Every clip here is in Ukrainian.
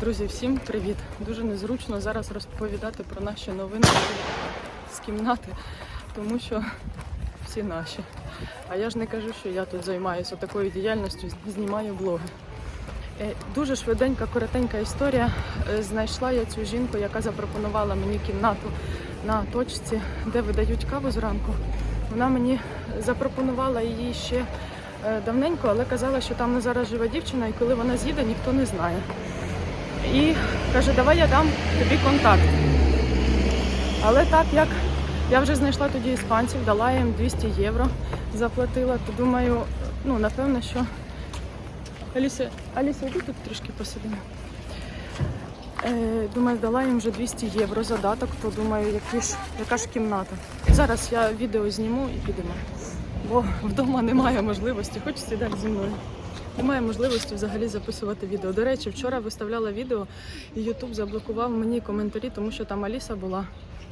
Друзі, всім привіт! Дуже незручно зараз розповідати про наші новини з кімнати, тому що всі наші. А я ж не кажу, що я тут займаюся такою діяльністю, знімаю блоги. Е, Дуже швиденька, коротенька історія. Е, Знайшла я цю жінку, яка запропонувала мені кімнату на точці, де видають каву зранку. Вона мені запропонувала її ще е, давненько, але казала, що там не зараз живе дівчина, і коли вона з'їде, ніхто не знає. І каже, давай я дам тобі контакт. Але так як я вже знайшла тоді іспанців, дала їм 200 євро, заплатила, то думаю, ну напевно, що Аліся, Аліся, йди тут трішки посидимо. Е, думаю, дала їм вже 200 євро задаток, то думаю, які ж, яка ж кімната. Зараз я відео зніму і підемо. Бо вдома немає можливості, хоч сідай зі мною. Немає можливості взагалі записувати відео. До речі, вчора виставляла відео, і Ютуб заблокував мені коментарі, тому що там Аліса була.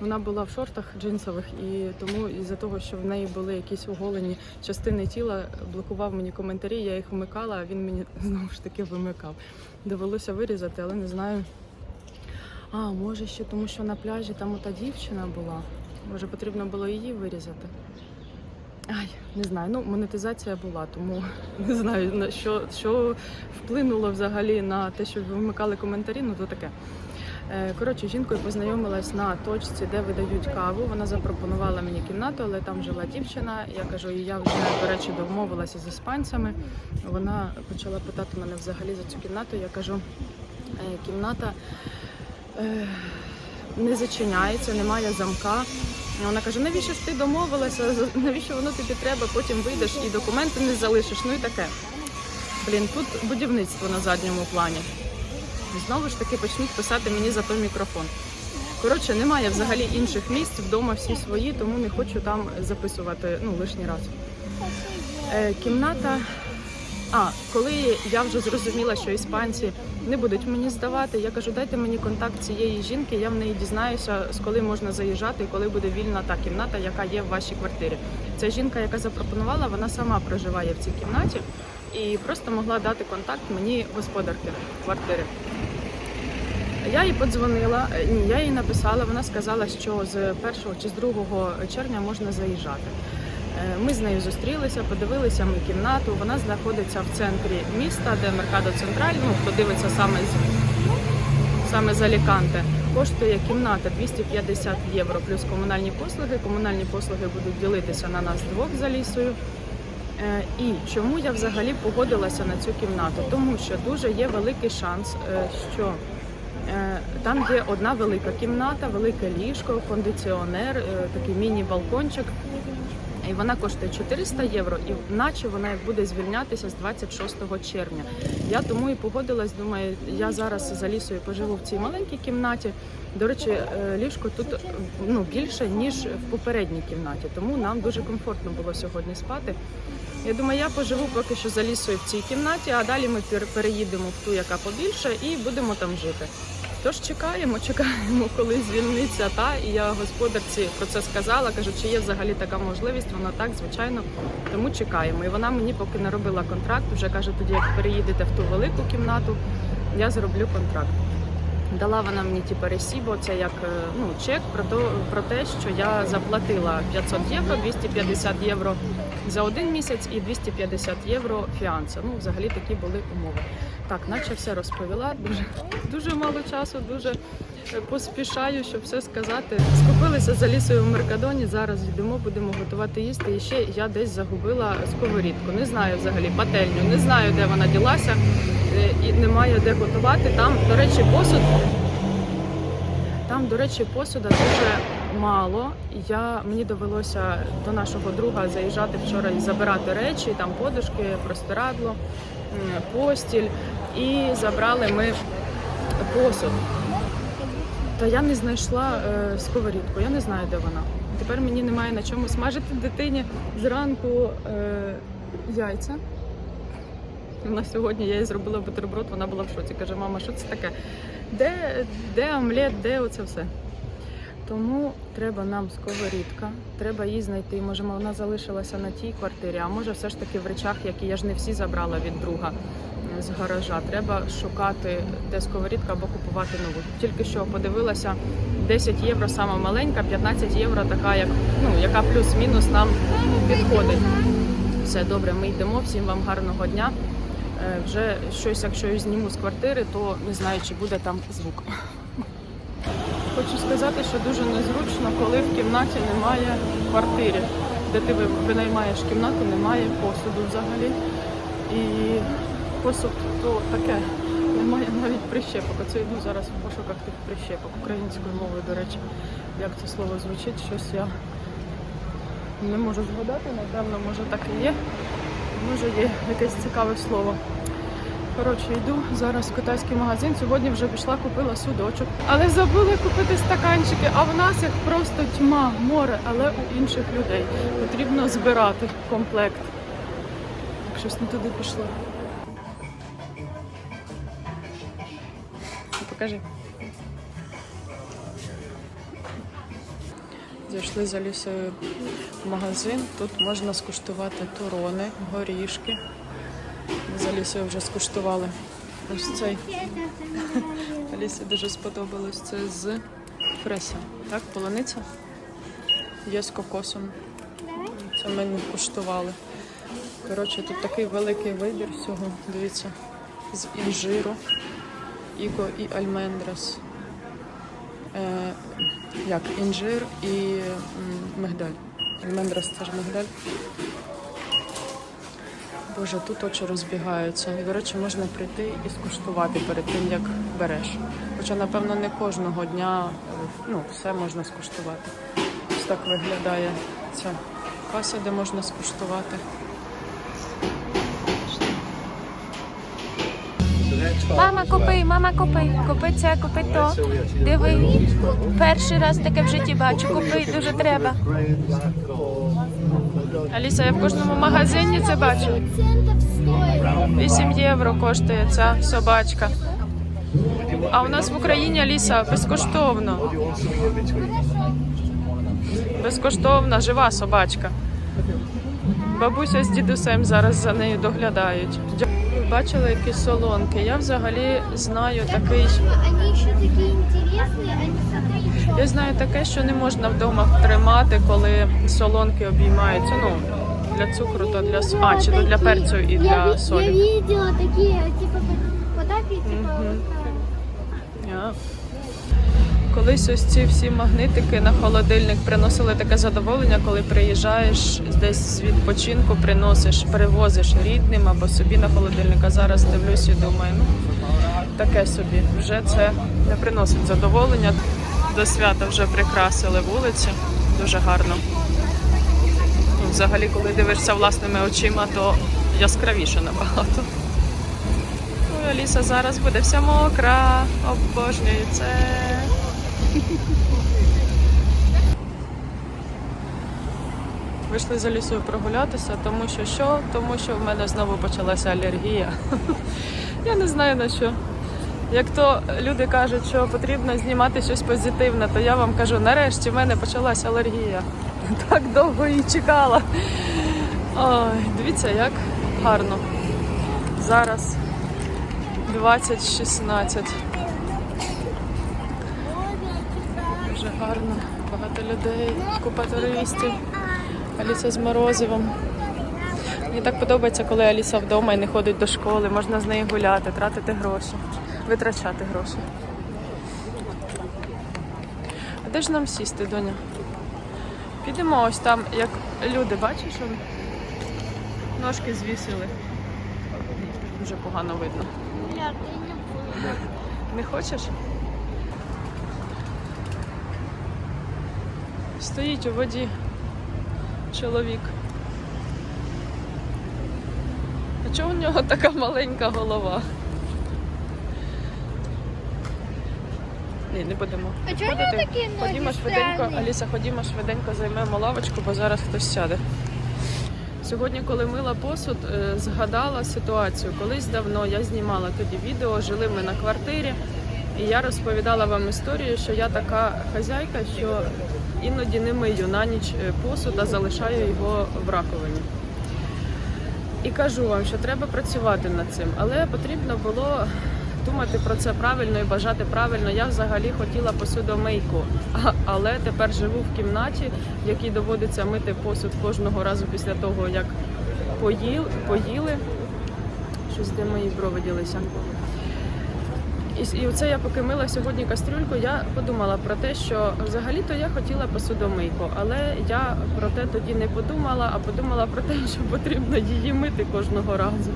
Вона була в шортах джинсових, і тому із-за того, що в неї були якісь оголені частини тіла, блокував мені коментарі. Я їх вмикала, а він мені знову ж таки вимикав. Довелося вирізати, але не знаю. А, може ще тому, що на пляжі там ота дівчина була. Може, потрібно було її вирізати. Ай, не знаю. Ну, монетизація була, тому не знаю на що, що вплинуло взагалі на те, що вимикали коментарі, ну то таке. Е, Коротше, жінкою познайомилась на точці, де видають каву. Вона запропонувала мені кімнату, але там жила дівчина. Я кажу, і я вже до речі домовилася з іспанцями. Вона почала питати мене взагалі за цю кімнату. Я кажу, «Е, кімната е, не зачиняється, немає замка. І Вона каже, навіщо ж ти домовилася? Навіщо воно тобі треба? Потім вийдеш і документи не залишиш. Ну і таке. Блін, тут будівництво на задньому плані. Знову ж таки почнуть писати мені за той мікрофон. Коротше, немає взагалі інших місць, вдома всі свої, тому не хочу там записувати ну, лишній раз. Е, кімната. А, коли я вже зрозуміла, що іспанці не будуть мені здавати, я кажу, дайте мені контакт цієї жінки, я в неї дізнаюся, з коли можна заїжджати коли буде вільна та кімната, яка є в вашій квартирі. Ця жінка, яка запропонувала, вона сама проживає в цій кімнаті і просто могла дати контакт мені господарки квартири. Я їй подзвонила, е, я їй написала. Вона сказала, що з 1 чи з 2 червня можна заїжджати. Е, Ми з нею зустрілися, подивилися ми кімнату. Вона знаходиться в центрі міста, де Меркадо Централь. Ну, хто дивиться саме з саме з Аліканте. Коштує кімната 250 євро плюс комунальні послуги. Комунальні послуги будуть ділитися на нас двох за лісою. Е, І чому я взагалі погодилася на цю кімнату? Тому що дуже є великий шанс, е, що там є одна велика кімната, велике ліжко, кондиціонер, такий міні-балкончик. І вона коштує 400 євро, і наче вона буде звільнятися з 26 червня. Я тому і погодилась. Думаю, я зараз за лісою поживу в цій маленькій кімнаті. До речі, е, ліжко тут ну більше ніж в попередній кімнаті, тому нам дуже комфортно було сьогодні спати. Я думаю, я поживу поки що за лісою в цій кімнаті, а далі ми пер- переїдемо в ту, яка побільше, і будемо там жити. Тож чекаємо, чекаємо, коли звільниться та. І я господарці про це сказала. Кажу, чи є взагалі така можливість. Вона так, звичайно. Тому чекаємо. І вона мені поки не робила контракт. Вже каже, тоді як переїдете в ту велику кімнату, я зроблю контракт. Дала вона мені типу ресібо, це як е, ну, чек про, то, про те, що я заплатила 500 євро, 250 євро за один місяць і 250 євро фіанса. Ну, взагалі такі були умови. Так, наче все розповіла. Дуже, дуже мало часу, дуже поспішаю, щоб все сказати. Скупилися за лісою в Меркадоні. Зараз йдемо, будемо готувати їсти. І ще я десь загубила сковорідку. Не знаю взагалі пательню, не знаю, де вона ділася, е, і немає де готувати. Там, до речі, посуд. Там, до речі, посуда дуже мало. Я мені довелося до нашого друга заїжджати вчора і забирати речі, там подушки, простирадло, постіль. І забрали ми посуд. Та я не знайшла е, сковорідку, я не знаю, де вона. Тепер мені немає на чому смажити дитині зранку е, яйця. Вона сьогодні я їй зробила бутерброд, вона була в шоці. Каже, мама, що це таке? Де, де омлет, де оце все? Тому треба нам сковорідка, треба її знайти. Може, вона залишилася на тій квартирі, а може все ж таки в речах, які я ж не всі забрала від друга. з гаража. Треба шукати де сковорідка або купувати нову. Тільки що подивилася 10 євро сама маленька, 15 євро така, як ну яка плюс-мінус нам підходить. Все добре, ми йдемо. Всім вам гарного дня. Е, Вже щось, якщо я зніму з квартири, то не знаю, чи буде там звук. Хочу сказати, що дуже незручно, коли в кімнаті немає в квартирі, де ти винаймаєш кімнату, немає посуду взагалі. І посуд то таке. Немає навіть прищепок. Оце йду зараз в пошуках тих прищепок українською мовою, до речі, як це слово звучить, щось я не можу згадати, напевно, може так і є. Може є якесь цікаве слово. Коротше, йду зараз в китайський магазин. Сьогодні вже пішла, купила судочок. Але забули купити стаканчики, а в нас їх просто тьма, море, але у інших людей. Потрібно збирати комплект. Так щось не туди пішло. Покажи. Зайшли за лісою в магазин. Тут можна скуштувати турони, горішки. Ми за лісою вже скуштували. Ось цей. Алісі дуже сподобалось. Це з фреся. Так, полуниця? Є з кокосом. Це ми не куштували. Коротше, тут такий великий вибір всього. Дивіться, з інжиру, іго і альмендрас. Е, як інжир і мигдаль. Альмендрас це ж мигдаль. Боже, тут очі розбігаються. До речі, можна прийти і скуштувати перед тим, як береш. Хоча, напевно, не кожного дня ну, все можна скуштувати. Ось так виглядає ця каса, де можна скуштувати. Мама, купи, мама, купи, купи це, купи то. Диви, перший раз таке в житті бачу. Купи, дуже треба. Аліса, я в кожному магазині це бачу. центов 8 євро коштує ця собачка. А у нас в Україні Аліса безкоштовно. Безкоштовна, жива собачка. Бабуся з дідусем зараз за нею доглядають. Бачили які солонки? Я взагалі знаю такий. Они еще такие интересные, они смотри, еще. Я знаю таке, що не можна вдома тримати, коли солонки обіймаються. Ну для цукру, то для а, чи то для перцю і для солі. Я такие, типа, фотографии, типа, Мгм. Колись ось ці всі магнитики на холодильник приносили таке задоволення, коли приїжджаєш десь з відпочинку, приносиш, перевозиш рідним або собі на холодильник. А зараз дивлюсь і думаю, ну таке собі. Вже це не приносить задоволення. До свята вже прикрасили вулиці. Дуже гарно. Ну, Взагалі, коли дивишся власними очима, то яскравіше набагато. Ой, Аліса зараз буде вся мокра. Обожнюю це. Вийшли за лісою прогулятися, тому що що? Тому що в мене знову почалася алергія. Я не знаю на що. Як то люди кажуть, що потрібно знімати щось позитивне, то я вам кажу, нарешті в мене почалася алергія. Так довго її чекала. Ой, дивіться, як гарно. Зараз 2016. Дуже гарно, багато людей, купа туристів. Аліса з морозивом. Мені так подобається, коли Аліса вдома і не ходить до школи, можна з нею гуляти, тратити гроші, витрачати гроші. А де ж нам сісти, доня? Підемо ось там, як люди, бачиш, ножки звісили. Дуже погано видно. Не хочеш? Стоїть у воді чоловік. А чого у нього така маленька голова? Ні, не будемо. А чого у такі ноги Ходімо швиденько, странні? Аліса, ходімо швиденько, займемо лавочку, бо зараз хтось сяде. Сьогодні, коли мила посуд, е, згадала ситуацію. Колись давно я знімала тоді відео, жили ми на квартирі, і я розповідала вам історію, що я така хазяйка, що іноді не мию на ніч е, посуд, а залишаю його в раковині. І кажу вам, що треба працювати над цим, але потрібно було думати про це правильно і бажати правильно. Я взагалі хотіла посудомийку, але тепер живу в кімнаті, в якій доводиться мити посуд кожного разу після того, як поїл, поїли. Щось де мої брови. І, і оце я поки мила сьогодні кастрюльку, я подумала про те, що взагалі-то я хотіла посудомийку, але я про те тоді не подумала, а подумала про те, що потрібно її мити кожного разу.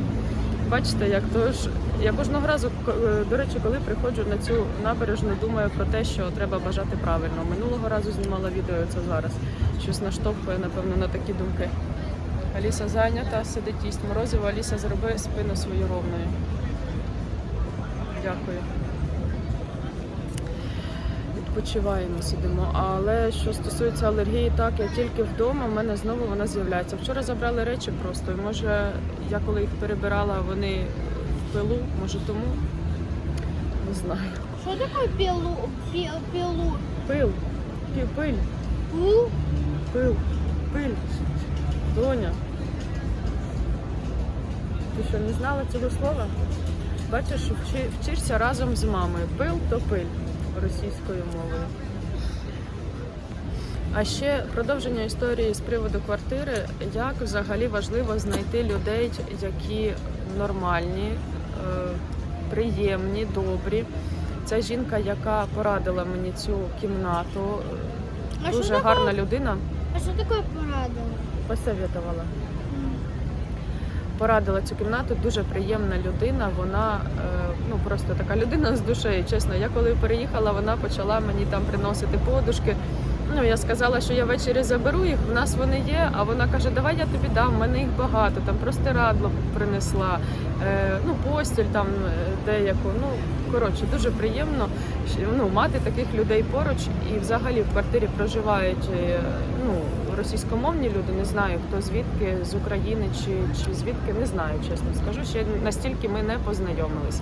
Бачите, як тож я кожного разу, е, до речі, коли приходжу на цю набережну, думаю про те, що треба бажати правильно. Минулого разу знімала відео, це зараз. Щось наштовхує, напевно, на такі думки. Аліса зайнята, сидить їсть морозиво. Аліса, зроби спину свою ровною. Дякую. Відпочиваємо, сидимо. Але що стосується алергії, так я тільки вдома, в мене знову вона з'являється. Вчора забрали речі просто. І може я коли їх перебирала, вони в пилу, може тому. Не знаю. Что такое пилу? пи- пилу? Пил. Пі- Пиль. Пу? Пил. Пиль. Доня. Ти що, не знала цього слова? Бачиш, вчи, вчишся разом з мамою. Пил то пиль російською мовою. А ще продовження історії з приводу квартири, як взагалі важливо знайти людей, які нормальні, е, приємні, добрі. Ця жінка, яка порадила мені цю кімнату, А что дуже гарна людина. а что такое порадовало? Посоветувала. Порадила цю кімнату, дуже приємна людина. Вона е, ну просто така людина з душею. Чесно, я коли переїхала, вона почала мені там приносити подушки. Ну я сказала, що я ввечері заберу їх. В нас вони є. А вона каже: Давай я тобі дам. в мене їх багато. Там простирадло принесла, е, ну постіль там е, деяку. Ну коротше, дуже приємно ну, мати таких людей поруч. І взагалі в квартирі проживають е, ну російськомовні люди. Не знаю хто звідки з України чи, чи звідки не знаю, чесно скажу. Ще настільки ми не познайомились.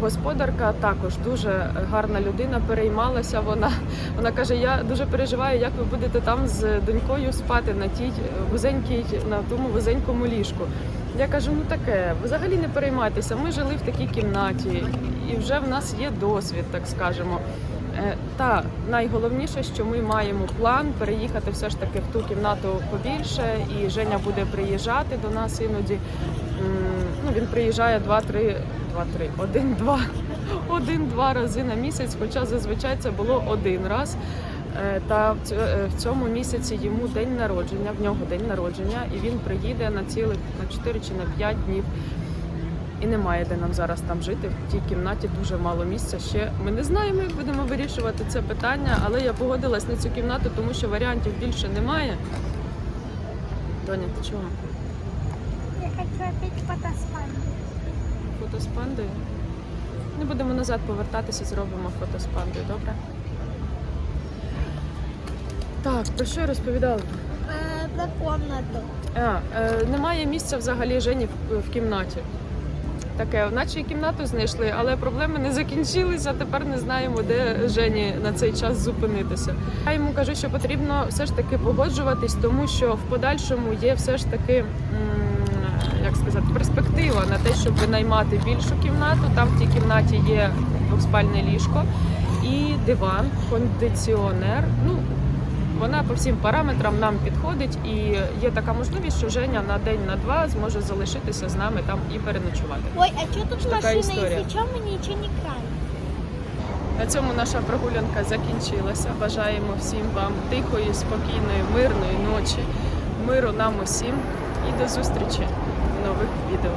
Господарка також дуже гарна людина, переймалася вона. Вона каже: Я дуже переживаю, як ви будете там з донькою спати на тій вузенькій, на тому вузенькому ліжку. Я кажу, ну таке, взагалі не переймайтеся. Ми жили в такій кімнаті, і вже в нас є досвід, так скажемо. Е, Та найголовніше, що ми маємо план переїхати все ж таки в ту кімнату побільше, і Женя буде приїжджати до нас іноді. Ну, він приїжджає два-три, два-три, один-два, один-два рази на місяць, хоча зазвичай це було один раз. Е, Та в е, в цьому місяці йому день народження, в нього день народження, і він приїде на цілих на 4 чи на 5 днів. І немає де нам зараз там жити. В тій кімнаті дуже мало місця. Ще ми не знаємо, як будемо вирішувати це питання, але я погодилась на цю кімнату, тому що варіантів більше немає. Доня, ти чого? Я хочу опять фотоспам. Фото з пандою? Не будемо назад повертатися, зробимо фото з пандою, добре? Так, про що я розповідала? Э, про комнату. А, е, немає місця взагалі Жені в, в кімнаті. Таке, наче кімнату знайшли, але проблеми не закінчилися. Тепер не знаємо, де Жені на цей час зупинитися. Я йому кажу, що потрібно все ж таки погоджуватись, тому що в подальшому є все ж таки. м, Як сказати, перспектива на те, щоб винаймати більшу кімнату. Там в тій кімнаті є двоспальне ліжко і диван, кондиціонер. Ну, вона по всім параметрам нам підходить, і є така можливість, що Женя на день на два зможе залишитися з нами там і переночувати. Ой, а что тут Такая машина, если что, мы ничего не крали? На цьому наша прогулянка закінчилася. Бажаємо всім вам тихої, спокійної, мирної ночі, миру нам усім і до зустрічі в нових відео.